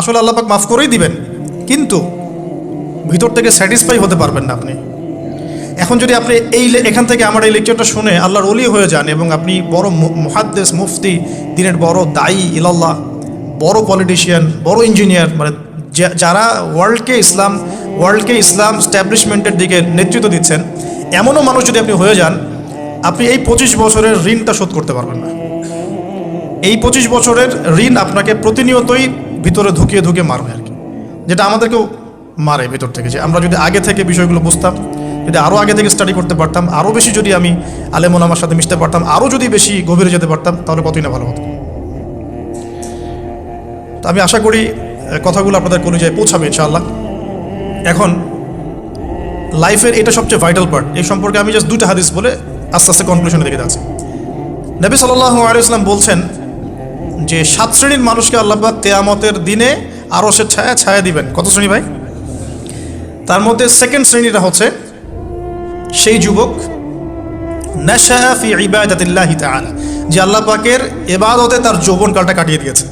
আসলে আল্লাপাক মাফ করেই দিবেন। কিন্তু ভিতর থেকে স্যাটিসফাই হতে পারবেন না আপনি। এখন যদি আপনি এই এখান থেকে আমার এই লেকচারটা শুনে আল্লাহর অলি হয়ে যান এবং আপনি বড় মুহাদ্দেস, মুফতি, দিনের বড় দায়ী, ইলাল্লাহ, বড় পলিটিশিয়ান বড় ইঞ্জিনিয়ার মানে যারা ওয়ার্ল্ডকে ইসলাম ওয়ার্ল্ডকে ইসলাম স্ট্যাবলিশমেন্টের দিকে নেতৃত্ব দিচ্ছেন, এমনও মানুষ যদি আপনি হয়ে যান, আপনি এই পঁচিশ বছরের ঋণটা শোধ করতে পারবেন না। এই পঁচিশ বছরের ঋণ আপনাকে প্রতিনিয়তই ভিতরে ঢুকিয়ে ঢুকিয়ে মারবে আর কি। যেটা আমাদেরকেও মারে ভিতর থেকে যে আমরা যদি আগে থেকে বিষয়গুলো বুঝতাম, যদি আরও আগে থেকে স্টাডি করতে পারতাম আরও বেশি যদি আমি আলেমন আমার সাথে মিশতে পারতাম আরও যদি বেশি গভীরে যেতে পারতাম, তাহলে কতই না ভালো হতো। তো আমি আশা করি কথাগুলো আপনাদের কলিজায় পৌঁছাবে ইনশাআল্লাহ। এখন লাইফের এটা সবচেয়ে ভাইটাল পার্ট এই সম্পর্কে আমি জাস্ট দুটো হাদিস বলে আস্তে আস্তে কনক্লুশনে দিকে যাচ্ছি। নবী সাল্লাল্লাহু আলাইহি ইসলাম বলছেন যে সাত শ্রেণির মানুষকে আল্লাহবাক তেয়ামতের দিনে আরও সে ছায়া ছায়া দিবেন। কত শ্রেণি ভাই? তার মধ্যে সেকেন্ড শ্রেণীটা হচ্ছে সেই যুবক নেশা ফি ইবাদাতিল্লাহি তাআলা, যে আল্লাহ পাকের এবাদতে তার যৌবনকালটা কাটিয়ে দিয়েছে।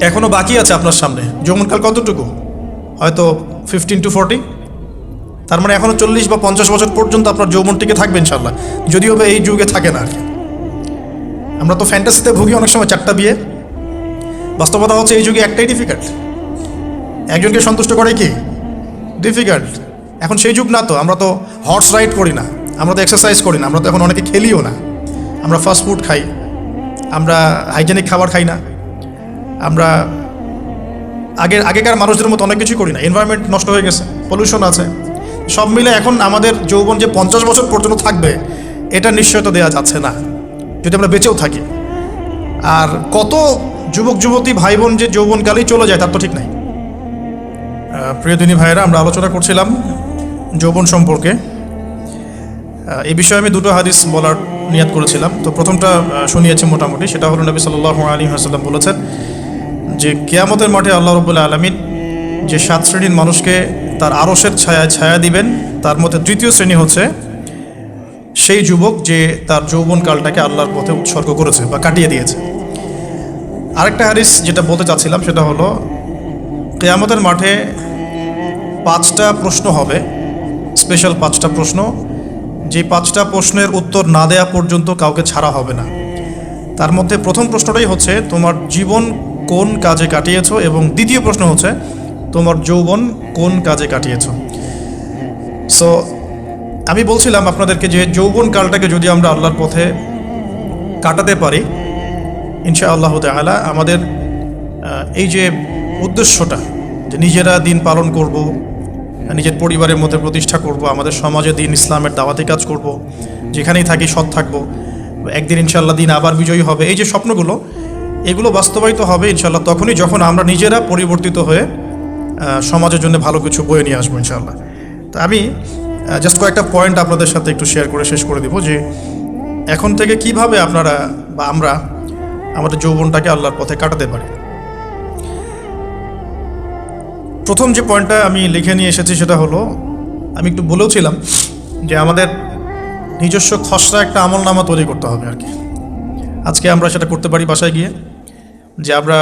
এখনও বাকি আছে আপনার সামনে। যৌবনকাল কতটুকু? হয়তো ফিফটিন টু ফোরটি তার মানে এখনও চল্লিশ বা পঞ্চাশ বছর পর্যন্ত আপনার যৌবন টিকে থাকবে ইনশাল্লাহ যদিও বা এই যুগে থাকে না আর কি। আমরা তো ফ্যান্টাসিতে ভুগি অনেক সময় চারটা বিয়ে। বাস্তবতা হচ্ছে এই যুগে একটাই ডিফিকাল্ট একজনকে সন্তুষ্ট করে কি? ডিফিকাল্ট এখন সেই যুগ না তো, আমরা তো হর্স রাইড করি না, আমরা তো এক্সারসাইজ করি না, আমরা তো এখন অনেকে খেলিও না। আমরা ফাস্ট ফুড খাই, আমরা হাইজেনিক খাবার খাই না। আমরা আগের, আগেকার মানুষদের মতো অনেক কিছুই করি না। এনভায়রনমেন্ট নষ্ট হয়ে গেছে পলিউশন আছে। সব মিলে এখন আমাদের যৌবন যে পঞ্চাশ বছর পর্যন্ত থাকবে, এটা নিশ্চয়তা দেওয়া যাচ্ছে না। যদি আমরা বেঁচেও থাকি। আর কত যুবক যুবতী ভাই বোন যে যৌবনকালেই চলে যায় তার তো ঠিক নাই। আহ, প্রিয় দিনী ভাইয়েরা আমরা আলোচনা করছিলাম যৌবন সম্পর্কে। এই বিষয়ে আমি দুটো হাদিস বলার নিয়াদ করেছিলাম। তো প্রথমটা শুনিয়েছি মোটামুটি সেটা হলো নবী সাল্লাহ আলী হাসাল্লাম বলেছেন যে কেয়ামতের মাঠে আল্লাহ রবুল্লা আলমিন যে সাত শ্রেণির মানুষকে তার আরসের ছায়া ছায়া দিবেন তার মধ্যে তৃতীয় শ্রেণি হচ্ছে সেই যুবক যে তার যৌবনকালটাকে আল্লাহর পথে উৎসর্গ করেছে বা কাটিয়ে দিয়েছে। আরেকটা হারিস যেটা বলতে চাচ্ছিলাম সেটা হলো, কেয়ামতের মাঠে পাঁচটা প্রশ্ন হবে স্পেশাল পাঁচটা প্রশ্ন। যে পাঁচটা প্রশ্নের উত্তর না দেয়া পর্যন্ত কাউকে ছাড়া হবে না। তার মধ্যে প্রথম প্রশ্নটাই হচ্ছে, তোমার জীবন কোন কাজে কাটিয়েছ? এবং দ্বিতীয় প্রশ্ন হচ্ছে, তোমার যৌবন কোন কাজে কাটিয়েছ? সো আমি বলছিলাম আপনাদেরকে যে যৌবন কালটাকে যদি আমরা আল্লাহর পথে কাটাতে পারি ইনশা আল্লাহ তালা আমাদের এই যে উদ্দেশ্যটা যে নিজেরা দিন পালন করব, নিজের পরিবারের মধ্যে প্রতিষ্ঠা করব, আমাদের সমাজে দিন ইসলামের দাওয়াতি কাজ করব, যেখানেই থাকি সৎ থাকব, একদিন ইনশাল্লাহ দিন আবার বিজয়ী হবে, এই যে স্বপ্নগুলো, এগুলো বাস্তবায়িত হবে ইনশাল্লাহ তখনই যখন আমরা নিজেরা পরিবর্তিত হয়ে সমাজের জন্য ভালো কিছু বয়ে নিয়ে আসব ইনশাল্লাহ তো আমি জাস্ট কয়েকটা পয়েন্ট আপনাদের সাথে একটু শেয়ার করে শেষ করে দিব যে এখন থেকে কীভাবে আপনারা বা আমরা আমাদের যৌবনটাকে আল্লাহর পথে কাটাতে পারি। প্রথম যে পয়েন্টটা আমি লিখে নিয়ে এসেছি সেটা হলো, আমি একটু বলেওছিলাম যে আমাদের নিজস্ব খসড়া একটা আমলনামা তৈরি করতে হবে আর কি। আজকে আমরা সেটা করতে পারি বাসায় গিয়ে, যে আমরা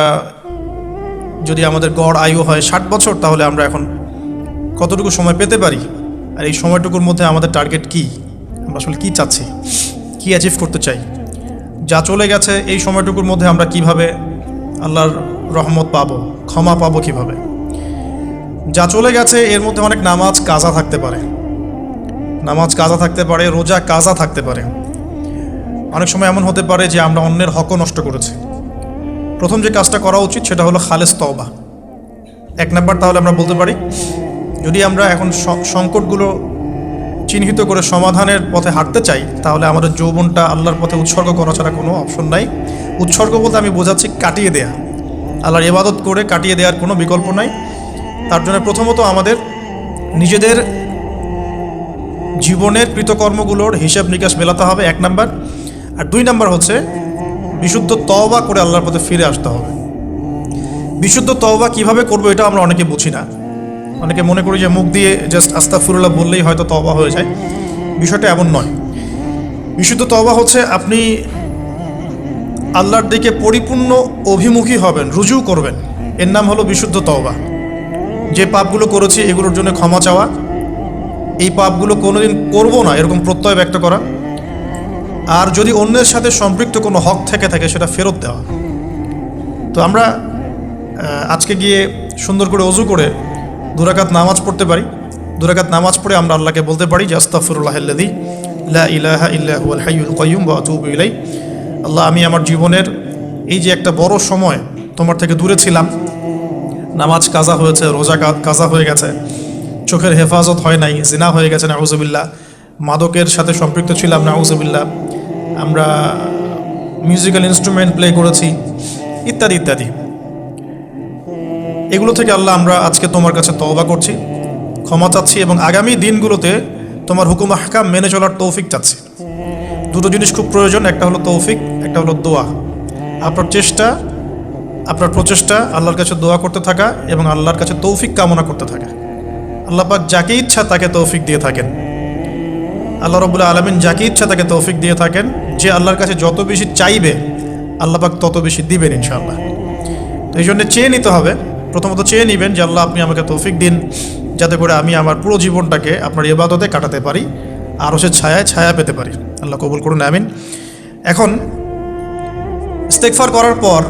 যদি আমাদের গড় আয়ু হয় ষাট বছর, তাহলে আমরা এখন কতটুকু সময় পেতে পারি? আর এই সময়টুকুর মধ্যে আমাদের টার্গেট কি? আমরা আসলে কি চাচ্ছি? কি অ্যাচিভ করতে চাই? যা চলে গেছে, এই সময়টুকুর মধ্যে আমরা কীভাবে আল্লাহর রহমত পাবো, ক্ষমা পাবো কীভাবে? যা চলে গেছে, এর মধ্যে অনেক নামাজ কাজা থাকতে পারে। নামাজ কাজা থাকতে পারে, রোজা কাজা থাকতে পারে। অনেক সময় এমন হতে পারে যে আমরা অন্যের হকও নষ্ট করেছি। প্রথম যে কাজটা করা উচিত, সেটা হলো খালেস তওবা। এক নাম্বার তাহলে আমরা বলতে পারি যদি আমরা এখন সংকটগুলো চিহ্নিত করে সমাধানের পথে হাঁটতে চাই, তাহলে আমাদের যৌবনটা আল্লাহর পথে উৎসর্গ করা ছাড়া কোনো অপশন নাই। উৎসর্গ বলতে আমি বোঝাচ্ছি কাটিয়ে দেয়া। আল্লাহর ইবাদত করে কাটিয়ে দেওয়ার কোনো বিকল্প নাই। তার জন্য প্রথমত আমাদের নিজেদের জীবনের কৃতকর্মগুলোর হিসাব নিকাশ মেলাতে হবে, এক নাম্বার। আর দুই নাম্বার হচ্ছে বিশুদ্ধ তওবা করে আল্লাহর পথে ফিরে আসতে হবে। বিশুদ্ধ তওবা কীভাবে করব এটা আমরা অনেকে বুঝি না। অনেকে মনে করি যে মুখ দিয়ে জাস্ট আস্তাফুরুল্লাহ বললেই হয়তো তবা হয়ে যায়। বিষয়টা এমন নয়। বিশুদ্ধ তওবা হচ্ছে আপনি আল্লাহর দিকে পরিপূর্ণ অভিমুখী হবেন, রুজু করবেন। এর নাম হলো বিশুদ্ধ তওবা। যে পাপগুলো করেছি এগুলোর জন্য ক্ষমা চাওয়া। এই পাপগুলো কোনোদিন করব না, এরকম প্রত্যয় ব্যক্ত করা। আর যদি অন্যের সাথে সম্পৃক্ত কোনো হক থেকে থাকে, সেটা ফেরত দেওয়া। তো আমরা আজকে গিয়ে সুন্দর করে অজু করে দুরাকাত নামাজ পড়তে পারি। দুরাকাত নামাজ পড়ে আমরা আল্লাহকে বলতে পারি যে আস্তাফরুল্লাহ আল্লাদি লা ইলাহা ইল্লা হুয়াল হাইয়ুল কাইয়ুম ওয়া ইলাই আল্লাহ, আমি আমার জীবনের এই যে একটা বড় সময় তোমার থেকে দূরে ছিলাম। নামাজ কাজা হয়েছে, রোজা কাজা হয়ে গেছে। চোখের হেফাজত হয় নাই, জিনা হয়ে গেছে, নাউজুবিল্লাহ। মাদকের সাথে সম্পৃক্ত ছিলাম, নাউজুবিল্লাহ। আমরা মিউজিক্যাল ইনস্ট্রুমেন্ট প্লে করেছি, ইত্যাদি ইত্যাদি। এগুলো থেকে আল্লাহ আমরা আজকে তোমার কাছে তওবা করছি, ক্ষমা চাচ্ছি এবং আগামী দিনগুলোতে তোমার হুকুম হাকাম মেনে চলার তৌফিক চাচ্ছি। দুটো জিনিস খুব প্রয়োজন, একটা হলো তৌফিক, একটা হলো দোয়া। আপনার চেষ্টা, আপনার প্রচেষ্টা, আল্লাহর কাছে দোয়া করতে থাকা এবং আল্লাহর কাছে তৌফিক কামনা করতে থাকা। আল্লাহ পাক যাকে ইচ্ছা তাকে তৌফিক দিয়ে থাকেন। আল্লাহ রবুল্লা আলমিন যাকে ইচ্ছা তাকে তৌফিক দিয়ে থাকেন। যে আল্লাহর কাছে যত বেশি চাইবে, আল্লাহ পাক তত বেশি দিবেন ইনশাআল্লাহ। তো এই জন্য চেয়ে নিতে হবে। প্রথমত চেয়ে নেবেন যে আল্লাহ আপনি আমাকে তৌফিক দিন, যাতে করে আমি আমার পুরো জীবনটাকে আপনার ইবাদতে কাটাতে পারি আরও সে ছায়ায় ছায়া পেতে পারি। আল্লাহ কবুল করুন, আমিন। এখন ইস্তেকফার করার পর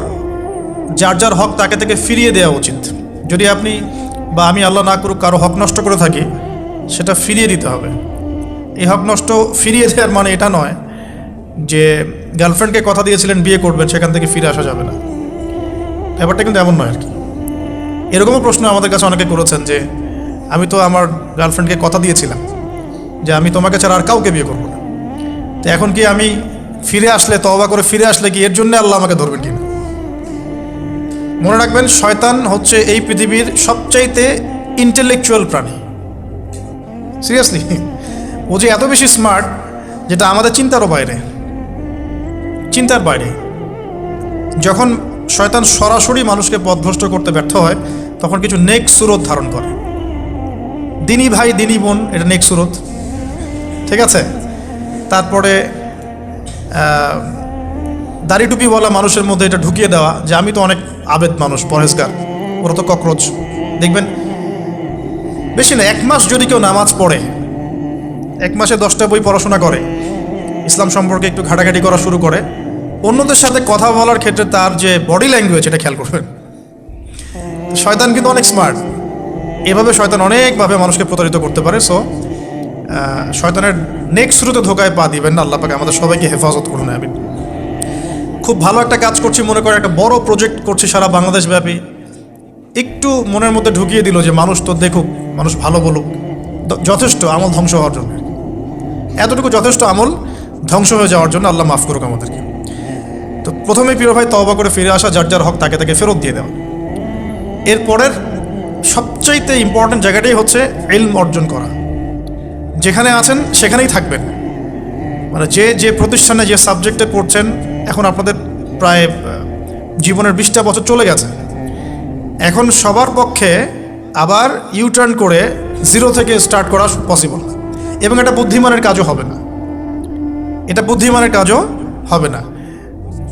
যার যার হক তাকে থেকে ফিরিয়ে দেওয়া উচিত। যদি আপনি বা আমি আল্লাহ না করুক কারও হক নষ্ট করে থাকি, সেটা ফিরিয়ে দিতে হবে। এই হক নষ্ট ফিরিয়ে দেওয়ার মানে এটা নয় যে গার্লফ্রেন্ডকে কথা দিয়েছিলেন, বিয়ে করবেন, সেখান থেকে ফিরে আসা যাবে না। ব্যাপারটা কিন্তু এমন নয় আর কি। এরকমও প্রশ্ন আমাদের কাছে অনেকে করেছেন যে, আমি তো আমার গার্লফ্রেন্ডকে কথা দিয়েছিলাম যে, আমি তোমাকে ছাড়া আর কাউকে বিয়ে করব না। তো এখন কি আমি ফিরে আসলে, তওবা করে ফিরে আসলে কি এর জন্য আল্লাহ আমাকে ধরবেন কিনা? মনে রাখবেন, শয়তান হচ্ছে এই পৃথিবীর সবচাইতে ইন্টেলেকচুয়াল প্রাণী। সিরিয়াসলি ও যে এত বেশি স্মার্ট যেটা আমাদের চিন্তারও বাইরে। চিন্তার বাইরে। যখন শয়তান সরাসরি মানুষকে পথভ্রষ্ট করতে ব্যর্থ হয়, তখন কিছু নেক সুরত ধারণ করে। দিনী ভাই, দিনী বোন, এটা নেক সুরত। ঠিক আছে? তারপরে দাড়ি টুপি বলা মানুষের মধ্যে এটা ঢুকিয়ে দেওয়া যে আমি তো অনেক আবেদ মানুষ পরেশগার ওরা তো ককরোচ। দেখবেন, বেশি না, এক মাস যদি কেউ নামাজ পড়ে, এক মাসে দশটা বই পড়াশোনা করে, ইসলাম সম্পর্কে একটু ঘাটাঘাটি করা শুরু করে অন্যদের সাথে কথা বলার ক্ষেত্রে তার যে বডি ল্যাঙ্গুয়েজ এটা খেয়াল করবেন। শয়তান কিন্তু অনেক স্মার্ট এভাবে শয়তান অনেকভাবে মানুষকে প্রতারিত করতে পারে সো শয়তানের নেক্সট শুরুতে ধোকায় পা দিবেন না, আল্লাহ পাকে আমাদের সবাইকে হেফাজত করুন আমি খুব ভালো একটা কাজ করছি, মনে করে একটা বড় প্রজেক্ট করছি সারা বাংলাদেশ ব্যাপী। একটু মনের মধ্যে ঢুকিয়ে দিল যে মানুষ তো দেখুক, মানুষ ভালো বলুক যথেষ্ট আমল ধ্বংস হওয়ার জন্য। এতটুকু যথেষ্ট আমল ধ্বংস হয়ে যাওয়ার জন্য আল্লাহ মাফ করুক আমাদেরকে। তো প্রথমে প্রিয় ভাই তওবা করে ফিরে আসা যার যার হক তাকে তাকে ফেরত দিয়ে দেওয়া। এরপরের সবচাইতে ইম্পর্ট্যান্ট জায়গাটাই হচ্ছে ইলম অর্জন করা। যেখানে আছেন সেখানেই থাকবেন। মানে যে যে প্রতিষ্ঠানে যে সাবজেক্টে পড়ছেন, এখন আপনাদের প্রায় জীবনের বিশটা বছর চলে গেছে। এখন সবার পক্ষে আবার ইউটার্ন করে জিরো থেকে স্টার্ট করা পসিবল এবং এটা বুদ্ধিমানের কাজও হবে না। এটা বুদ্ধিমানের কাজও হবে না।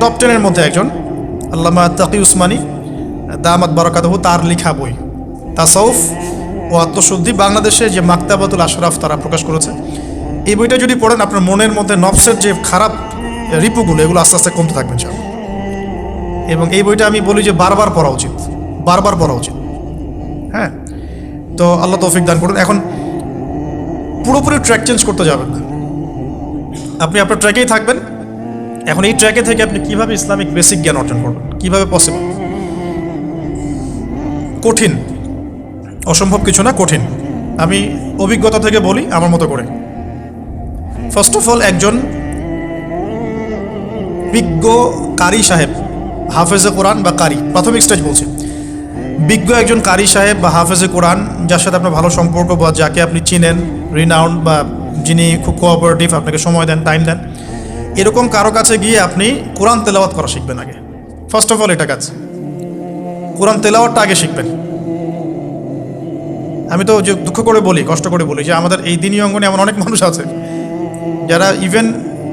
টপ টেনের মধ্যে একজন। আল্লামা তাকি উসমানী, দামাত বারাকাতহু তার লেখা বই। তাসাউফ ও আত্মশুদ্ধি বাংলাদেশে যে মাক্তাবাতুল আশরাফ তারা প্রকাশ করেছে। এই বইটা যদি পড়েন, আপনার মনের মধ্যে নফসের যে খারাপ রিপুগুলো, এগুলো আস্তে আস্তে কমতে থাকবে, ইনশাআল্লাহ। এবং এই বইটা আমি বলি যে বারবার পড়া উচিত। বারবার পড়া উচিত। হ্যাঁ? তো আল্লাহ তৌফিক দান করুন। এখন পুরোপুরি ট্র্যাক চেঞ্জ করতে যাবেন না। আপনি আপনার ট্র্যাকেই থাকবেন। এখন এই ট্র্যাকে থেকে আপনি কীভাবে ইসলামিক বেসিক জ্ঞান অর্জন করবেন? কীভাবে পসিবল কঠিন। অসম্ভব কিছু না, কঠিন। আমি অভিজ্ঞতা থেকে বলি, আমার মতো করে। ফার্স্ট অফ অল একজন বিজ্ঞ কারি সাহেব, হাফেজে কোরআন বা কারি প্রাথমিক স্টেজ বলছি। বিজ্ঞ একজন কারি সাহেব বা হাফেজে কোরআন, যার সাথে আপনার ভালো সম্পর্ক বা যাকে আপনি চিনেন রিনাউন্ড বা যিনি খুব কোঅপারেটিভ আপনাকে সময় দেন টাইম দেন এরকম কারও কাছে গিয়ে আপনি কোরআন তেলাওয়াত করা শিখবেন আগে। ফার্স্ট অফ অল এটা কাজ। কোরআন তেলাওয়াতটা আগে শিখবেন। আমি তো যে দুঃখ করে বলি, কষ্ট করে বলি যে আমাদের এই দিনই অঙ্গনে এমন অনেক মানুষ আছে, যারা ইভেন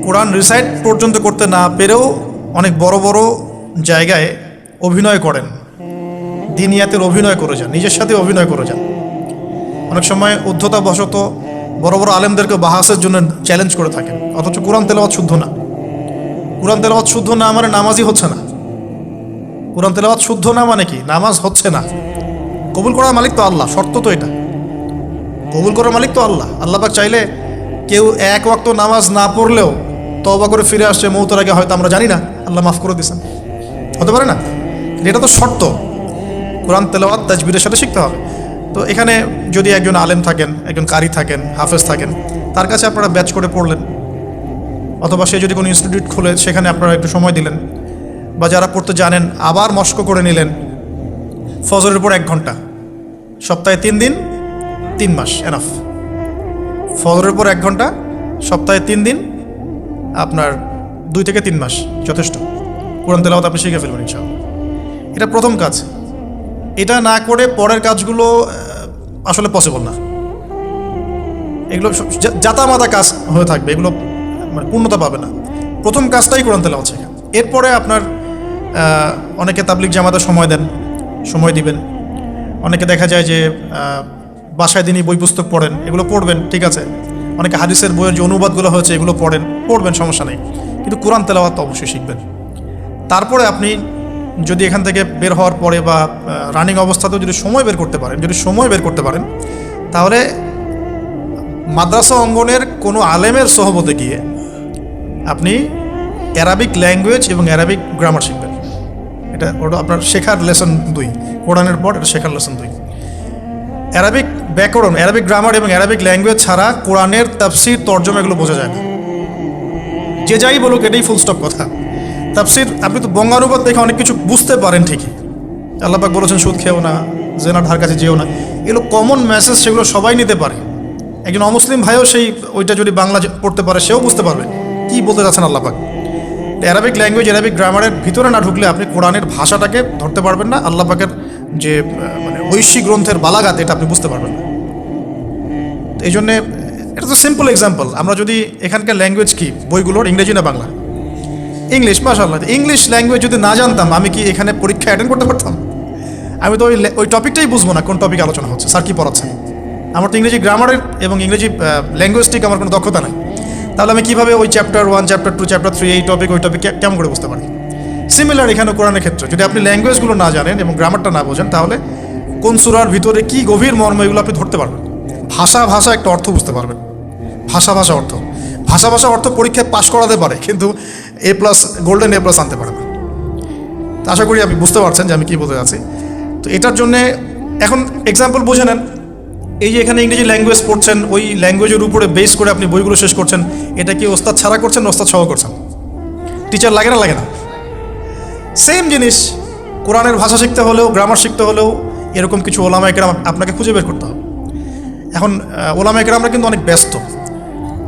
কোরআন রিসাইট পর্যন্ত করতে না পেরেও অনেক বড় বড় জায়গায় অভিনয় করেন। দিনিয়াতের অভিনয় করে যান, নিজের সাথে অভিনয় করে যান। অনেক সময় উদ্ধতা বশত বড় বড় আলেমদেরকে বাহাসের জন্য চ্যালেঞ্জ করে থাকেন। অথচ কোরআন তেলাওয়াত শুদ্ধ না। কোরআন তেলাওয়াত শুদ্ধ না মানে নামাজই হচ্ছে না। কোরআন তেলাওয়াত শুদ্ধ না মানে কি? নামাজ হচ্ছে না। কবুল করার মালিক তো আল্লাহ, শর্ত তো এটা। কবুল করার মালিক তো আল্লাহ। আল্লাহ পাক চাইলে কেউ এক ওয়াক্ত নামাজ না পড়লেও তবা করে ফিরে আসছে, মৌতের আগে হয়তো আমরা জানি না। আল্লাহ মাফ করে দিয়েছেন। হতে পারে না? এটা তো শর্ত। কোরআন তেলাওয়াত তাজবিরের সাথে শিখতে হবে। তো এখানে যদি একজন আলেম থাকেন, একজন কারি থাকেন, হাফেজ থাকেন, তার কাছে আপনারা ব্যাচ করে পড়লেন। অথবা সে যদি কোনো ইনস্টিটিউট খোলে, সেখানে আপনারা একটু সময় দিলেন। বা যারা পড়তে জানেন, আবার মস্ক করে নিলেন। ফজরের উপর এক ঘণ্টা। সপ্তাহে তিন দিন, তিন মাস এনাফ ফজরের উপর এক ঘণ্টা, সপ্তাহে তিন দিন, আপনার দুই থেকে তিন মাস, যথেষ্ট। কোরআন তেলাওয়াত আপনি শিখে ফেলবেন, ইনশাআল্লাহ। এটা প্রথম কাজ। এটা না করে পরের কাজগুলো আসলে পসিবল না। এগুলো সব যা- জাতামাতা কাজ হয়ে থাকবে, এগুলো মানে পূর্ণতা পাবে না। প্রথম কাজটাই কোরআন তেলাওয়াত শেখা। এরপরে আপনার অনেকে তাবলিক জামাতে সময় দেন, সময় দিবেন। অনেকে দেখা যায় যে বাসায় দিনই বই পুস্তক পড়েন, এগুলো পড়বেন, ঠিক আছে। অনেকে হাদিসের বইয়ের যে অনুবাদগুলো হয়েছে, এগুলো পড়েন, পড়বেন, সমস্যা নেই। কিন্তু কোরআন তেলাওয়াত তো অবশ্যই শিখবেন। তারপরে আপনি যদি এখান থেকে বের হওয়ার পরে বা রানিং অবস্থাতেও যদি সময় বের করতে পারেন, যদি সময় বের করতে পারেন, তাহলে মাদ্রাসা অঙ্গনের কোনো আলেমের সহবতে গিয়ে আপনি অ্যারাবিক ল্যাঙ্গুয়েজ এবং অ্যারাবিক গ্রামার শিখবেন। এটা ওটা আপনার শেখার লেসন দুই। কোরআনের পর এটা শেখার লেসন দুই। অ্যারাবিক ব্যাকরণ অ্যারাবিক গ্রামার এবং অ্যারাবিক ল্যাঙ্গুয়েজ ছাড়া কোরআনের তাফসির, তর্জমা এগুলো বোঝা যায় না। যে যাই বলুক, এটাই ফুল স্টপ কথা। তাফসির, আপনি তো বঙ্গানুবাদ দেখে অনেক কিছু বুঝতে পারেন ঠিকই। আল্লাপাক বলেছেন, সুদ খেও না, জেনার ধার কাছে যেও না। এগুলো কমন মেসেজ সেগুলো সবাই নিতে পারে। একজন অমুসলিম ভাইও সেই, ওইটা যদি বাংলা পড়তে পারে, সেও বুঝতে পারবে। কি বলতে চাচ্ছেন আল্লাপাক অ্যারাবিক ল্যাঙ্গুয়েজ অ্যারাবিক গ্রামারের ভিতরে না ঢুকলে আপনি কোরআনের ভাষাটাকে ধরতে পারবেন না। আল্লাহ পাকের যে মানে ঐশী গ্রন্থের বালাগাত এটা আপনি বুঝতে পারবেন না। এই জন্যে, এটা তো সিম্পল এক্সাম্পল আমরা যদি এখানকার ল্যাঙ্গুয়েজ কি, বইগুলোর ইংরেজি না বাংলা? ইংলিশ মাশাল্লাহ ইংলিশ ল্যাঙ্গুয়েজ যদি না জানতাম, আমি কি এখানে পরীক্ষা অ্যাটেন্ড করতে পারতাম? আমি তো ওই ওই টপিকটাই বুঝব না, কোন টপিক আলোচনা হচ্ছে, স্যার কি পড়াচ্ছেন? আমার তো ইংরেজি গ্রামারের এবং ইংরেজি ল্যাঙ্গুয়েজটিক আমার কোনো দক্ষতা নাই। তাহলে আমি কীভাবে ওই chapter one chapter two chapter three এই টপিক ওই টপিক কেমন করে বুঝতে পারি? সিমিলার এখানে কোরআনের ক্ষেত্রে, যদি আপনি ল্যাঙ্গুয়েজগুলো না জানেন এবং গ্রামারটা না বোঝেন, তাহলে কোন সুরার ভিতরে কী গভীর মর্ম এগুলো আপনি ধরতে পারবেন? ভাষা ভাষা একটা অর্থ বুঝতে পারবেন। ভাষা ভাষা অর্থ। ভাষা ভাষা অর্থ পরীক্ষায় পাশ করাতে পারে, কিন্তু A plus golden A plus আনতে পারে না তো আশা করি আপনি বুঝতে পারছেন যে আমি কী বলতে যাচ্ছি তো এটার জন্যে এখন এক্সাম্পল বুঝে নেন। এই যে এখানে ইংরেজি ল্যাঙ্গুয়েজ পড়ছেন, ওই ল্যাঙ্গুয়েজের উপরে বেস করে আপনি বইগুলো শেষ করছেন। এটা কি ওস্তাদ ছাড়া করছেন, ওস্তাদ সহ করছেন? টিচার লাগে না লাগে না? সেম জিনিস, কোরআনের ভাষা শিখতে হলেও গ্রামার শিখতে হলেও এরকম কিছু ওলামা আপনাকে খুঁজে বের করতে হবে। এখন ওলামা একরামরা কিন্তু অনেক ব্যস্ত।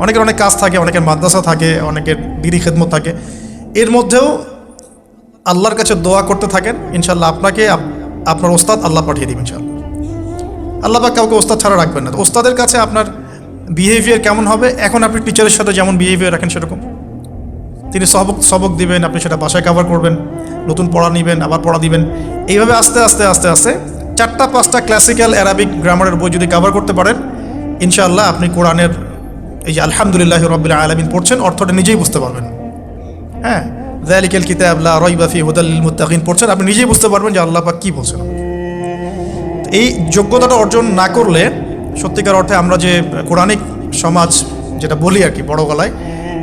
অনেকের অনেক কাজ থাকে, অনেকের মাদ্রাসা থাকে, অনেকের দিদি খেদমত থাকে। এর মধ্যেও আল্লাহর কাছে দোয়া করতে থাকেন ইনশাল্লাহ আপনাকে আপনার ওস্তাদ আল্লাহ পাঠিয়ে দিবেন ইনশাল্লাহ আল্লাহ পাক কাউকে ওস্তাদ ছাড়া রাখবেন না। ওস্তাদের কাছে আপনার বিহেভিয়ার কেমন হবে? এখন আপনি টিচারের সাথে যেমন বিহেভিয়ার রাখেন সেরকম। তিনি সবক সবক দিবেন, আপনি সেটা বাসায় কভার করবেন, নতুন পড়া নেবেন, আবার পড়া দিবেন। এইভাবে আস্তে আস্তে আস্তে আস্তে চারটা, পাঁচটা ক্লাসিক্যাল অ্যারাবিক গ্রামারের বই যদি কভার করতে পারেন, ইনশাআল্লাহ আপনি কোরআনের এই যে আলহামদুলিল্লাহ রবিল্লা আলমিন পড়ছেন, অর্থটা নিজেই বুঝতে পারবেন। হ্যাঁ? দ্যালিকেল কিতাব লা রাইবা ফি হুদাল মুত্তাকিন পড়ছেন, আপনি নিজেই বুঝতে পারবেন যে আল্লাহ পাক কী বলছেন। এই যোগ্যতাটা অর্জন না করলে, সত্যিকার অর্থে আমরা যে কোরআনিক সমাজ যেটা বলি আর কি বড় গলায়,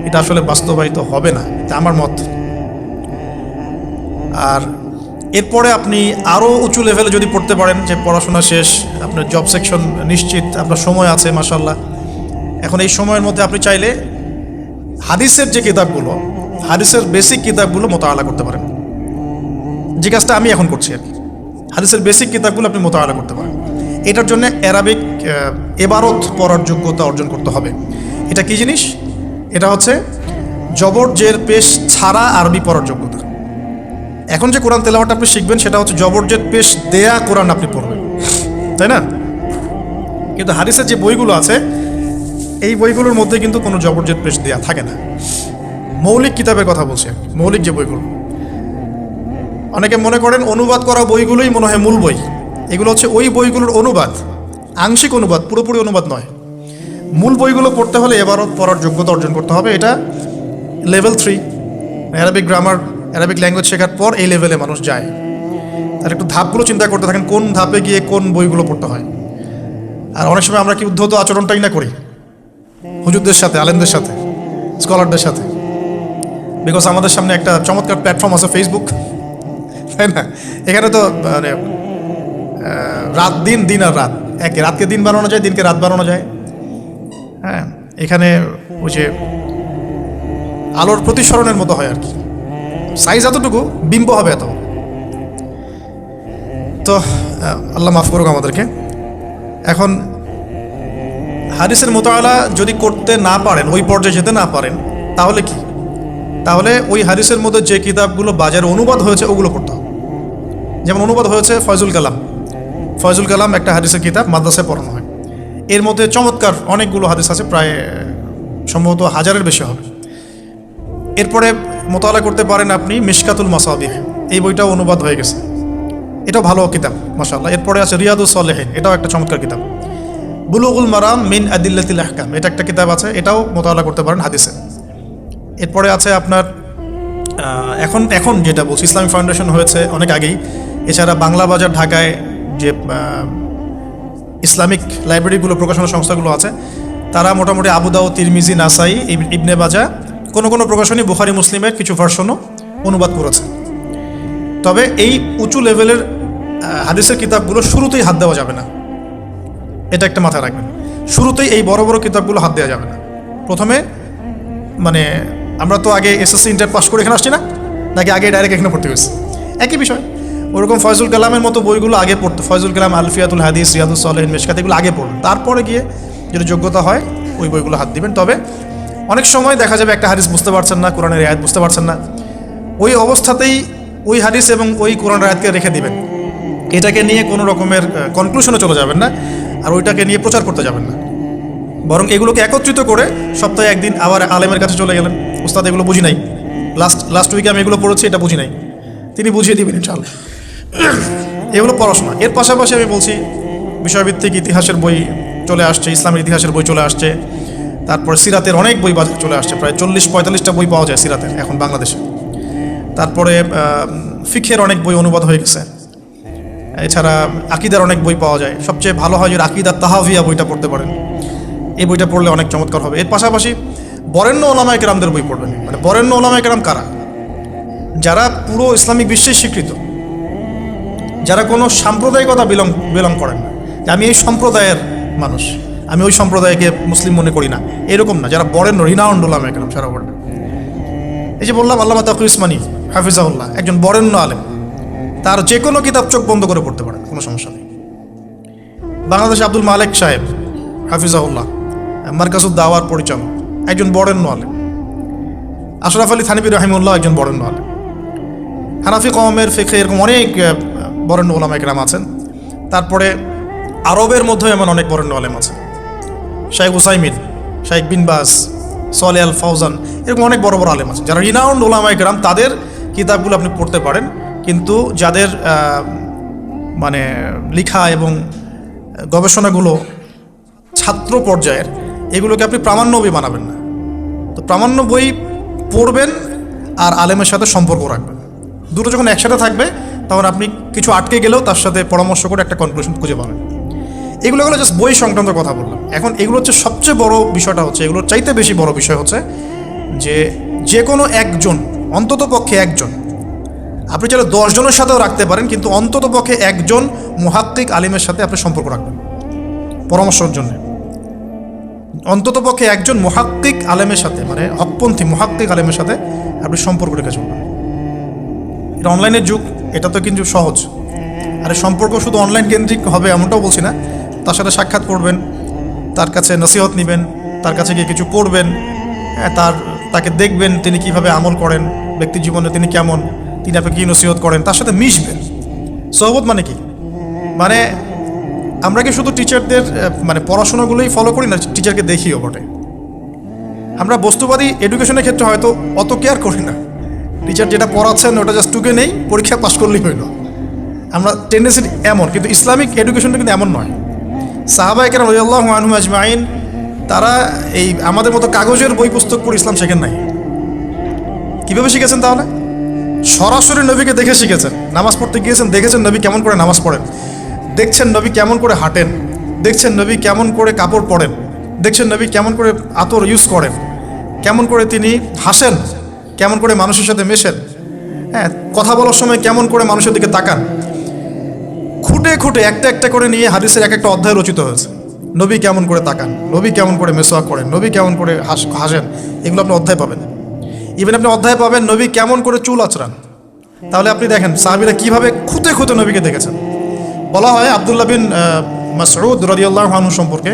এটা আসলে বাস্তবায়িত হবে না, এটা আমার মত। আর এরপরে আপনি আরও উঁচু লেভেলে যদি পড়তে পারেন, যে পড়াশোনা শেষ, আপনার জব সেকশন নিশ্চিত, আপনার সময় আছে মাসাল্লাহ এখন এই সময়ের মধ্যে আপনি চাইলে হাদিসের যে কিতাবগুলো, হাদিসের বেসিক কিতাবগুলো মোতাবেলা করতে পারেন। যে কাজটা আমি এখন করছি আর কি। হাদিসের বেসিক কিতাবগুলো আপনি মোতাবেলা করতে পারেন। এটার জন্য অ্যারাবিক এবারত পড়ার যোগ্যতা অর্জন করতে হবে। এটা কি জিনিস? এটা হচ্ছে জবর জের পেশ ছাড়া আরবি পড়ার যোগ্যতা। এখন যে কোরআন তেলাওয়াটা আপনি শিখবেন, সেটা হচ্ছে জবর জের পেশ দেয়া কোরআন আপনি পড়বেন। তাই না? কিন্তু হাদিসের যে বইগুলো আছে এই বইগুলোর মধ্যে কিন্তু কোনো জবরজেদ পেশ দেওয়া থাকে না। মৌলিক কিতাবের কথা বলছি মৌলিক যে বইগুলো। অনেকে মনে করেন অনুবাদ করা বইগুলোই মনে হয় মূল বই। এগুলো হচ্ছে ওই বইগুলোর অনুবাদ, আংশিক অনুবাদ, পুরোপুরি অনুবাদ নয়। মূল বইগুলো পড়তে হলে এবারও পড়ার যোগ্যতা অর্জন করতে হবে। এটা level three, Arabic grammar, Arabic language শেখার পর এই লেভেলে মানুষ যায়। তার একটু ধাপগুলো চিন্তা করতে থাকেন, কোন ধাপে গিয়ে কোন বইগুলো পড়তে হয়। আর অনেক সময় আমরা কি উদ্ধত আচরণটাই না করি। হুজুরদের সাথে, আলেমদের সাথে, স্কলারদের সাথে। বিকজ আমাদের সামনে একটা চমৎকার প্ল্যাটফর্ম আছে ফেসবুক তাই না? এখানে তো মানে রাত দিন দিন আর রাত। একে রাতকে দিন বানানো যায়, দিনকে রাত বানানো যায়। হ্যাঁ এখানে ওই যে আলোর প্রতিসরণের মতো হয় আর কি। সাইজ এতটুকু, বিম্ব হবে এত। তো আল্লাহ মাফ করুক আমাদেরকে। এখন, হাদিসের মোতালা যদি করতে না পারেন, ওই পর্যায়ে যেতে না পারেন, তাহলে কি? তাহলে ওই হাদিসের মধ্যে যে কিতাবগুলো বাজারে অনুবাদ হয়েছে, ওগুলো পড়তে হবে। যেমন অনুবাদ হয়েছে ফয়জুল কালাম। ফয়জুল কালাম একটা হাদিসের কিতাব মাদ্রাসায় পড়ানো হয়। এর মধ্যে চমৎকার অনেকগুলো হাদিস আছে, প্রায় সম্ভবত হাজারের বেশি হবে। এরপরে মোতালা করতে পারেন আপনি মিশকাতুল মাসাবিহ। এই বইটাও অনুবাদ হয়ে গেছে। এটাও ভালো কিতাব মাসাল্লাহ এরপরে আছে রিয়াদুস সলেহিন, এটাও একটা চমৎকার কিতাব। বুলুগুল মারাম মিন আদিল্লাতিল আহকাম। এটা একটা কিতাব আছে, এটাও মোতালা করতে পারেন হাদিসে। এরপরে আছে আপনার এখন এখন যেটা বলছি, ইসলামিক ফাউন্ডেশন হয়েছে অনেক আগেই। এছাড়া বাংলা বাজার ঢাকায় যে ইসলামিক লাইব্রেরিগুলো, প্রকাশনা সংস্থাগুলো আছে, তারা মোটামুটি আবুদাও তিরমিজি, নাসাই, ইব- ইবনে বাজা কোনো কোনো প্রকাশনী বুখারি, মুসলিমের কিছু ভার্সনও অনুবাদ করেছে। তবে এই উঁচু লেভেলের হাদিসের কিতাবগুলো শুরুতেই হাত দেওয়া যাবে না। এটা একটা মাথায় রাখবেন। শুরুতেই এই বড় বড় কিতাবগুলো হাত দেওয়া যাবে না। প্রথমে মানে আমরা তো আগে এসএসসি, ইন্টার পাস করে এখানে আসছি না? নাকি আগে ডাইরেক্ট এখানে পড়তে হয়েছে? একই বিষয়। ওরকম ফয়জুল কালামের মতো বইগুলো আগে পড়তো, ফয়জুল কালাম, আলফিয়াতুল হাদিস রিয়াদুল সলেহিন, মেশকাত, এগুলো আগে পড়ুন। তারপরে গিয়ে যদি যোগ্যতা হয়, ওই বইগুলো হাত দিবেন। তবে অনেক সময় দেখা যাবে একটা হাদিস বুঝতে পারছেন না, কোরআনের আয়াত বুঝতে পারছেন না। ওই অবস্থাতেই ওই হাদিস এবং ওই কোরআন আয়াতকে রেখে দিবেন। এটাকে নিয়ে কোনো রকমের কনক্লুশনে চলে যাবেন না। আর ওইটাকে নিয়ে প্রচার করতে যাবেন না। বরং এগুলোকে একত্রিত করে সপ্তাহে একদিন আবার আলেমের কাছে চলে গেলেন। উস্তাদ এগুলো বুঝি নাই। লাস্ট লাস্ট উইকে আমি এগুলো পড়েছি, এটা বুঝি নাই। তিনি বুঝিয়ে দিবেন ইনশাল্লাহ এগুলো পড়াশোনা। এর পাশাপাশি আমি বলছি, বিষয়ভিত্তিক ইতিহাসের বই চলে আসছে, ইসলামের ইতিহাসের বই চলে আসছে। তারপর সিরাতের অনেক বই বাজারে চলে আসছে, প্রায় চল্লিশ, পঁয়তাল্লিশটা বই পাওয়া যায় সিরাতের এখন বাংলাদেশে। তারপরে ফিখের অনেক বই অনুবাদ হয়ে গেছে। এছাড়া আকিদার অনেক বই পাওয়া যায়। সবচেয়ে ভালো হয় যে আকিদার তাহাভিয়া বইটা পড়তে পারেন। এই বইটা পড়লে অনেক চমৎকার হবে। এর পাশাপাশি বরেণ্য ওলামায় কেরামদের বই পড়বেন। মানে বরেণ্য ওলামায় কেরাম কারা? যারা পুরো ইসলামিক বিশ্বে স্বীকৃত। যারা কোনো সাম্প্রদায়িকতা বিলং বিলং করেন না। যে আমি এই সম্প্রদায়ের মানুষ। আমি ওই সম্প্রদায়কে মুসলিম মনে করি না। এরকম না। যারা বরেণ্য রিনাউন্ড ওলামায় কেরাম সারা ওয়ার্ল্ডে এই যে বললাম আল্লাহ তাকুর ইসমানি হাফিজাউল্লাহ একজন বরেণ্য আলেম। তার যে কোনো কিতাব চোখ বন্ধ করে পড়তে পারেন, কোনো সমস্যা নেই। বাংলাদেশে আব্দুল মালেক সাহেব হাফিজাউল্লাহ মার্কাজুদ দাওয়ার পরিচালক, একজন বরেণ্য আলেম। আশরাফ আলী থানিবি রহিমুল্লাহ একজন বরেণ্য আলেম। হানাফি কওমের ফেখে এরকম অনেক বরেণ্য ওলামা একরাম আছেন। তারপরে আরবের মধ্যে এমন অনেক বরেণ্য আলেম আছে শাইখ হুসাইমিন শাইখ বিন বাস সলে আল ফৌজান এরকম অনেক বড় বড় আলেম আছে যারা রিনাউন্ড ওলামা একরাম, তাদের কিতাবগুলো আপনি পড়তে পারেন। কিন্তু যাদের মানে লেখা এবং গবেষণাগুলো ছাত্র পর্যায়ের, এগুলোকে আপনি প্রামাণ্য বই বানাবেন না। তো প্রামাণ্য বই পড়বেন আর আলেমের সাথে সম্পর্ক রাখবেন। দুটো যখন একসাথে থাকবে, তখন আপনি কিছু আটকে গেলেও তার সাথে পরামর্শ করে একটা কনক্লুশন খুঁজে পাবেন। এগুলো হলো জাস্ট বই সংক্রান্ত কথা বললাম। এখন এগুলো হচ্ছে সবচেয়ে বড় বিষয়টা হচ্ছে, এগুলোর চাইতে বেশি বড় বিষয় হচ্ছে যে যে কোনো একজন অন্তত পক্ষে একজন আপনি চাইলে দশজনের সাথেও রাখতে পারেন কিন্তু অন্তত পক্ষে একজন মহাত্মিক আলিমের সাথে আপনি সম্পর্ক রাখবেন পরামর্শের জন্য। অন্তত পক্ষে একজন মহাত্মিক আলেমের সাথে মানে হকপন্থী মহাত্মিক আলেমের সাথে আপনি সম্পর্ক রেখে চলবেন। এটা অনলাইনের যুগ এটা তো কিন্তু সহজ। আর সম্পর্ক শুধু অনলাইন কেন্দ্রিক হবে এমনটাও বলছি না। তার সাথে সাক্ষাৎ করবেন তার কাছে নসিহত নেবেন তার কাছে গিয়ে কিছু পড়বেন হ্যাঁ, তার তাকে দেখবেন তিনি কীভাবে আমল করেন ব্যক্তি জীবনে তিনি কেমন। তিনি আপনাকে কী নসিহত করেন? তার সাথে মিশবেন সহবত মানে কি? মানে আমরা কি শুধু টিচারদের মানে পড়াশোনাগুলোই ফলো করি না টিচারকে দেখিও বটে? আমরা বস্তুবাদী এডুকেশনের ক্ষেত্রে হয়তো অত কেয়ার করি না। টিচার যেটা পড়াচ্ছেন, ওটা জাস্ট টুকে নেই, পরীক্ষা পাশ করলেই হইল আমরা টেন্ডেন্সি এমন, কিন্তু ইসলামিক এডুকেশনটা কিন্তু এমন নয়। সাহাবাইকের রয়াল্লাহ আনহু আজমাইন, তারা এই আমাদের মতো কাগজের বই পুস্তক পড়ে ইসলাম শেখেন নাই। কীভাবে শিখেছেন তাহলে? সরাসরি নবীকে দেখে শিখেছেন নামাজ পড়তে গিয়েছেন দেখেছেন নবী কেমন করে নামাজ পড়েন দেখছেন নবী কেমন করে হাঁটেন দেখছেন নবী কেমন করে কাপড় পরেন দেখছেন নবী কেমন করে আতর ইউজ করেন কেমন করে তিনি হাসেন কেমন করে মানুষের সাথে মেশেন হ্যাঁ কথা বলার সময় কেমন করে মানুষের দিকে তাকান খুঁটে খুঁটে একটা একটা করে নিয়ে হাদিসের এক একটা অধ্যায় রচিত হয়েছে নবী কেমন করে তাকান নবী কেমন করে মেসোয়া করেন নবী কেমন করে হাস হাসেন এগুলো আপনি অধ্যায় পাবেন ইভেন আপনি অধ্যায় পাবেন নবী কেমন করে চুল আচরান তাহলে আপনি দেখেন সাহাবিরা কীভাবে খুঁতে খুঁতে নবীকে দেখেছেন। বলা হয় আবদুল্লাহ বিন আহ, মাসউদ রদিউল্লাহ হানু সম্পর্কে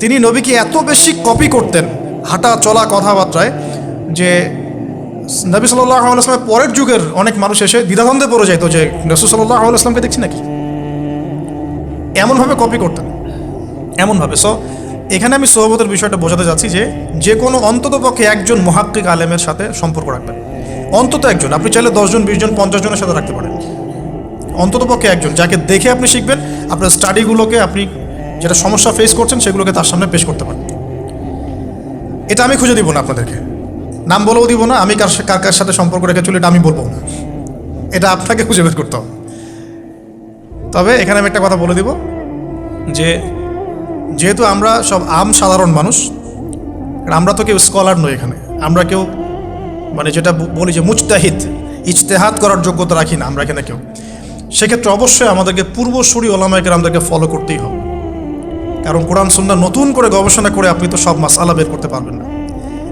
তিনি নবীকে এত বেশি কপি করতেন হাঁটা চলা কথাবার্তায় যে নবী সাল্লাহ আসলামের পরের যুগের অনেক মানুষ এসে দ্বিধাদ্বন্দ্বে পড়ে যাইতো যে রসুল সাল্লাহ আসলামকে দেখছি নাকি? এমনভাবে কপি করতেন। এমনভাবে। সো এখানে আমি সোহবতের বিষয়টা বোঝাতে যাচ্ছি যে যে কোনো অন্তত পক্ষে একজন মহাক্কিক আলেমের সাথে সম্পর্ক রাখবেন। অন্তত একজন, আপনি চাইলে দশজন বিশজন পঞ্চাশ জনের সাথে রাখতে পারেন। অন্তত পক্ষে একজন, যাকে দেখে আপনি শিখবেন, আপনার স্টাডিগুলোকে আপনি যেটা সমস্যা ফেস করছেন, সেগুলোকে তার সামনে পেশ করতে পারেন। এটা আমি খুঁজে দিব না আপনাদেরকে। নাম বলেও দিব না, আমি কার কার কার সাথে সম্পর্ক রেখে চলি এটা আমি বলব না। এটা আপনাকে খুঁজে বের করতে হবে। তবে এখানে আমি একটা কথা বলে দিব যে যেহেতু আমরা সব আম সাধারণ মানুষ আমরা তো কেউ স্কলার নই এখানে। আমরা কেউ মানে যেটা বলি যে মুজতাহিদ, ইজতেহাদ করার যোগ্যতা রাখি না আমরা এখানে কেউ। সেক্ষেত্রে অবশ্যই আমাদেরকে পূর্বসূরি ওলামাইকে আমাদেরকে ফলো করতেই হবে। কারণ কোরআন, সুন্নাহ নতুন করে গবেষণা করে আপনি তো সব মাসালা বের করতে পারবেন না।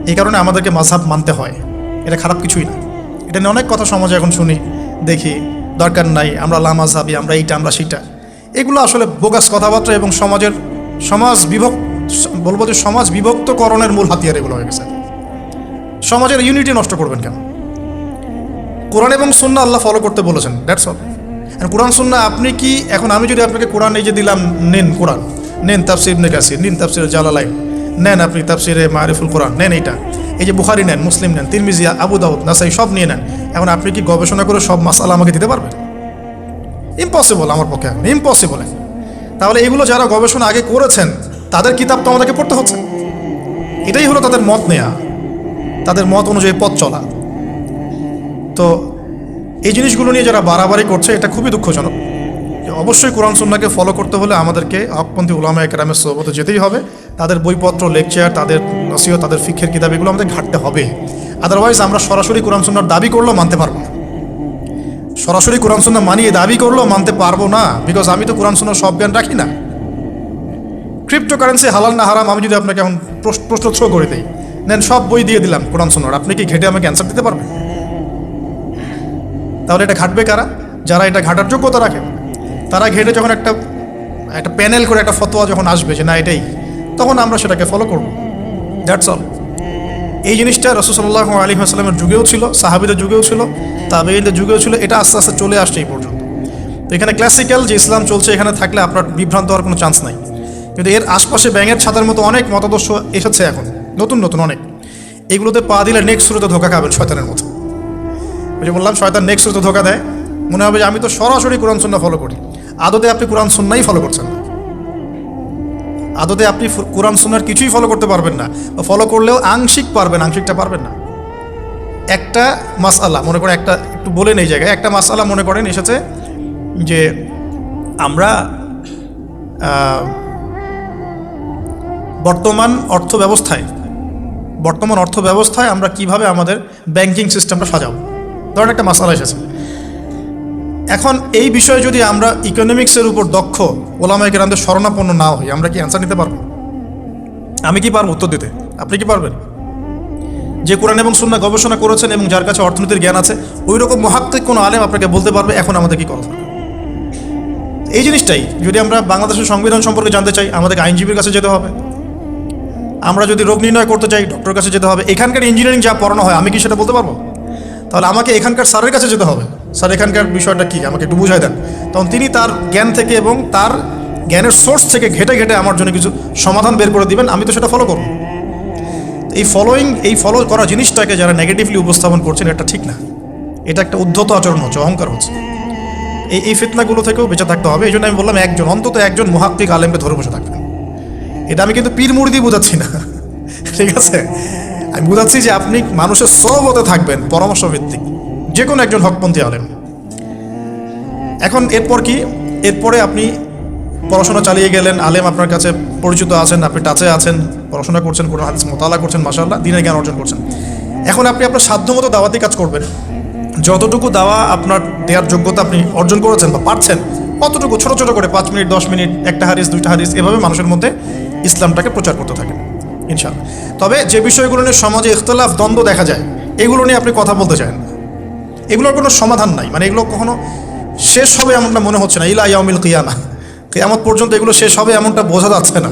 এই কারণে আমাদেরকে মাঝহাব মানতে হয়। এটা খারাপ কিছুই না। এটা নিয়ে অনেক কথা সমাজে এখন শুনি, দেখি, দরকার নাই, আমরা লামাজহাবি আমরা এইটা, আমরা সেইটা। এগুলো আসলে বোগাস কথাবার্তা এবং সমাজের সমাজ বিভক্ত, বলব যে সমাজ বিভক্তকরণের মূল হাতিয়ার এগুলো হয়ে গেছে। সমাজের ইউনিটি নষ্ট করবেন কেন? কোরআন এবং সুন্না আল্লাহ ফলো করতে বলেছেন দ্যাটস অল কোরআন সুন্না আপনি কি, এখন আমি যদি আপনাকে কোরআন এই যে দিলাম, নেন কোরআন, নেন তাফসির ইবনে কাসির, নিন তাফসির জালালাইন, নেন আপনি তাফসিরে মারিফুল কোরআন, নেন এইটা। এই যে বুখারি নেন, মুসলিম নেন, তিরমিজি, আবু দাউদ, নাসাই, সব নিয়ে নেন। এখন আপনি কি গবেষণা করে সব মাসালা আমাকে দিতে পারবেন? ইম্পসিবল আমার পক্ষে ইম্পসিবল তাহলে এগুলো যারা গবেষণা আগে করেছেন, তাদের কিতাব তো আমাদেরকে পড়তে হচ্ছে। এটাই হলো তাদের মত নেয়া, তাদের মত অনুযায়ী পথ চলা। তো এই জিনিসগুলো নিয়ে যারা বাড়াবাড়ি করছে, এটা খুবই দুঃখজনক। অবশ্যই কোরআন সুন্নাকে ফলো করতে হলে আমাদেরকে হকপন্থী উলামা একরামের সোহবতে যেতেই হবে। তাদের বইপত্র লেকচার তাদের নসিহ তাদের ফিক্ষের কিতাব, এগুলো আমাদের ঘাটতে হবে। আদারওয়াইজ আমরা সরাসরি কোরআন সুন্নার দাবি করলেও মানতে পারব সরাসরি কোরআন সুন্না মানিয়ে দাবি করল মানতে পারব না। বিকজ আমি তো কোরআন সুন্নার সব জ্ঞান রাখি না। ক্রিপ্টোকারেন্সি হালাল না হারাম আমি যদি আপনাকে এখন প্রশ্ন করে দিই নেন সব বই দিয়ে দিলাম কোরআন সুন্নার আপনি কি ঘেটে আমাকে অ্যান্সার দিতে পারবেন? তাহলে এটা ঘাটবে কারা? যারা এটা ঘাটার যোগ্যতা রাখে। তারা ঘেটে যখন একটা একটা প্যানেল করে, একটা ফতোয়া যখন আসবে যে না, এটাই, তখন আমরা সেটাকে ফলো করব। দ্যাটস অল এই জিনিসটা রসুসল্লাহ আলী আসসালামের যুগেও ছিল, সাহাবিদের যুগেও ছিল তাবেইদের যুগেও ছিল, এটা আস্তে আস্তে চলে আসছে এই পর্যন্ত। তো এখানে ক্লাসিক্যাল যে ইসলাম চলছে, এখানে থাকলে আপনার বিভ্রান্ত হওয়ার কোনো চান্স নাই। কিন্তু এর আশপাশে ব্যাঙের ছাতার মতো অনেক মতাদর্শ এসেছে এখন, নতুন নতুন অনেক। এগুলোতে পা দিলে নেক্সট শুরুতে ধোকা খাবেন শয়তানের মতো। ওই যে বললাম, শয়তান নেক্সট শুরুতে ধোকা দেয়। মনে হবে যে আমি তো সরাসরি কোরআন সুন্না ফলো করি। আদতে আপনি কোরআন সুন্নাই ফলো করছেন। আদতে আপনি কোরআন সুন্নার কিছুই ফলো করতে পারবেন না। বা ফলো করলেও আংশিক পারবেন, আংশিকটা পারবেন না। একটা মাসালা মনে করেন একটা, একটু বলেন এই জায়গায়, একটা মাসালা মনে করেন এসেছে যে আমরা বর্তমান অর্থ ব্যবস্থায় বর্তমান অর্থ ব্যবস্থায় আমরা কীভাবে আমাদের ব্যাংকিং সিস্টেমটা সাজাবো। ধরেন একটা মাসালা এসেছে। এখন এই বিষয়ে যদি আমরা ইকোনমিক্সের উপর দক্ষ ওলামায় কেরামদের শরণাপন্ন না হই, আমরা কি অ্যান্সার নিতে পারব? আমি কি পারব উত্তর দিতে? আপনি কি পারবেন? যে কোরআন এবং সুন্না গবেষণা করেছেন এবং যার কাছে অর্থনীতির জ্ঞান আছে ওই রকম মহাত্মিক কোনো আলেম আপনাকে বলতে পারবে, এখন আমাদের কি করা এই জিনিসটাই, যদি আমরা বাংলাদেশের সংবিধান সম্পর্কে জানতে চাই, আমাদের আইনজীবীর কাছে যেতে হবে। আমরা যদি রোগ নির্ণয় করতে চাই, ডক্টরের কাছে যেতে হবে। এখানকার ইঞ্জিনিয়ারিং যা পড়ানো হয়, আমি কি সেটা বলতে পারব? তাহলে আমাকে এখানকার স্যারের কাছে যেতে হবে। স্যার, এখানকার বিষয়টা কি? আমাকে একটু বুঝাই দেন। তখন তিনি তার জ্ঞান থেকে এবং তার জ্ঞানের সোর্স থেকে ঘেটে ঘেটে আমার জন্য কিছু সমাধান বের করে দিবেন, আমি তো সেটা ফলো করব। এই ফলোয়িং এই ফলো করা জিনিসটাকে যারা নেগেটিভলি উপস্থাপন করছেন, এটা ঠিক না। এটা একটা উদ্ধত আচরণ হচ্ছে, অহংকার হচ্ছে। এই এই ফিতনাগুলো থেকেও বেঁচে থাকতে হবে, এই জন্য আমি বললাম একজন, অন্তত একজন মহাত্মিক আলেমকে ধরে বসে থাকবেন। এটা আমি কিন্তু পীর মুড়ি দিয়ে বোঝাচ্ছি না। ঠিক আছে? আমি বোঝাচ্ছি যে আপনি মানুষের সহবতে থাকবেন পরামর্শ ভিত্তিক যে কোনো একজন হকপন্থী আলেম। এখন এরপর কি? এরপরে আপনি পড়াশোনা চালিয়ে গেলেন, আলেম আপনার কাছে পরিচিত আছেন, আপনি টাচে আছেন, পড়াশোনা করছেন, কোনো হাদিস মোতালা করছেন মাসাল্লাহ দিনের জ্ঞান অর্জন করছেন। এখন আপনি আপনার সাধ্যমতো দাওয়াতি কাজ করবেন। যতটুকু দাওয়া আপনার দেওয়ার যোগ্যতা আপনি অর্জন করেছেন বা পারছেন, অতটুকু ছোট ছোট করে পাঁচ মিনিট, দশ মিনিট, একটা হাদিস, দুইটা হাদিস, এভাবে মানুষের মধ্যে ইসলামটাকে প্রচার করতে থাকেন, ইনশাআল্লাহ। তবে যে বিষয়গুলো নিয়ে সমাজে ইখতলাফ, দ্বন্দ্ব দেখা যায়, এগুলো নিয়ে আপনি কথা বলতে চান। এগুলোর কোনো সমাধান নাই। মানে এগুলো কখনো শেষ হবে এমনটা মনে হচ্ছে না। ইলা ইয়ামিল কিয়ামা। কিয়ামত পর্যন্ত এগুলো শেষ হবে এমনটা বোঝা যাচ্ছে না।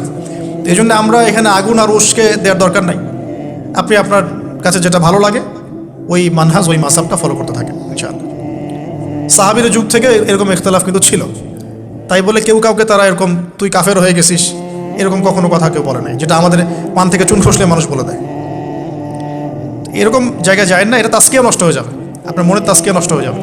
এই জন্য আমরা এখানে আগুন আর উস্কে দেওয়ার দরকার নাই। আপনি আপনার কাছে যেটা ভালো লাগে, ওই মানহাজ, ওই মাসাবটা ফলো করতে থাকেন, ইনশাআল্লাহ। সাহাবির যুগ থেকে এরকম ইখতলাফ কিন্তু ছিল। তাই বলে কেউ কাউকে তারা এরকম, তুই কাফের হয়ে গেছিস, এরকম কখনো কথা কেউ বলে নাই। যেটা আমাদের পান থেকে চুন খসলে মানুষ বলে দেয়। এরকম জায়গায় যায় না, এটা তাস্কিয়া নষ্ট হয়ে যাবে। আপনার মনের তাস্কিয়া নষ্ট হয়ে যাবে।